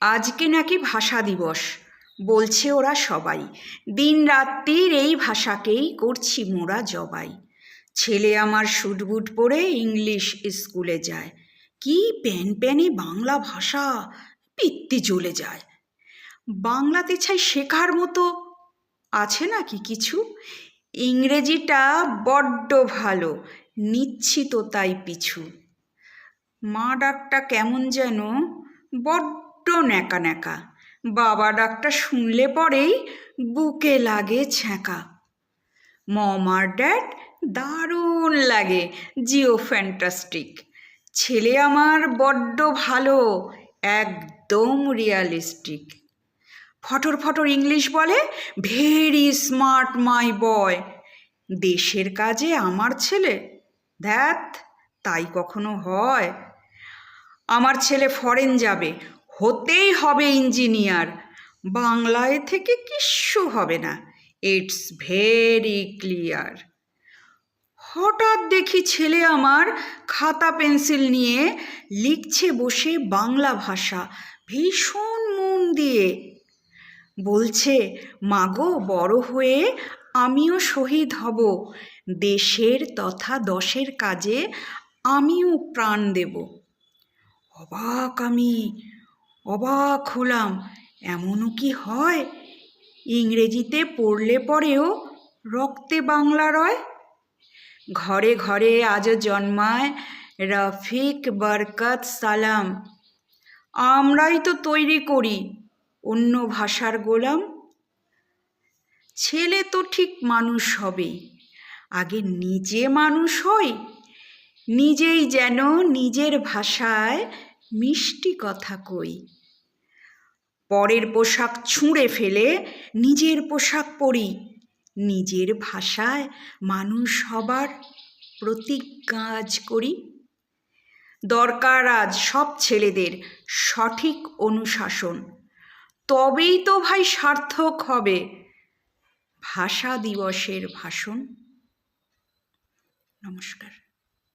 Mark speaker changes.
Speaker 1: আজকে নাকি ভাষা দিবস। বলছে ওরা সবাই, দিন রাত্রির এই ভাষাকেই করছি মোরা জবাই। ছেলে আমার শুটবুট পরে ইংলিশ স্কুলে যায়। কি প্যান প্যানে বাংলা ভাষা, পিত্তি জ্বলে যায়। বাংলাতে ছাই শেখার মতো আছে নাকি কিছু? ইংরেজিটা বড্ড ভালো, নিচ্ছি তো তাই পিছু। মা ডাকটা কেমন যেন বড্ড ন্যাকা ন্যাকা। বাবা ডাকটা শুনলে পরেই বুকে লাগে ছ্যাঁকা। মমার ড্যাড দারুণ লাগে, জিও ফ্যান্টাস্টিক। ছেলে আমার বড্ড ভালো, একদম রিয়ালিস্টিক। ফটর ফটর ইংলিশ বলে, ভেরি স্মার্ট মাই বয়। দেশের কাজে আমার ছেলে ধ্যাত তাই কখনো হয়। আমার ছেলে ফরেন যাবে হতেই হবে ইঞ্জিনিয়ার। বাংলায় থেকে কিচ্ছু হবে না। ইটস ভেরি ক্লিয়ার হঠাৎ দেখি ছেলে আমার খাতা পেন্সিল নিয়ে লিখছে বসে বাংলা ভাষা ভীষণ মন দিয়ে। বলছে, মাগো, বড় হয়ে আমিও শহীদ হব। দেশের তথা দশের কাজে আমিও প্রাণ দেব। অবাক আমি। অবাক হলাম। এমনও কি হয়? ইংরেজিতে পড়লে পরেও রক্তে বাংলা রয়? ঘরে ঘরে আজও জন্মায় রফিক বরকত সালাম। আমরাই তো তৈরি করি, অন্য ভাষার গোলাম। ছেলে তো ঠিক মানুষ হবেই আগে নিজে মানুষ হই। নিজেই যেন নিজের ভাষায় মিষ্টি কথা কই। পরের পোশাক ছুঁড়ে ফেলে নিজের পোশাক পরি। নিজের ভাষায় মানুষ হবার প্রতিজ্ঞা আজ করি। দরকার আজ সব ছেলেদের সঠিক অনুশাসন। তবেই তো ভাই সার্থক হবে ভাষা দিবসের ভাষণ। নমস্কার।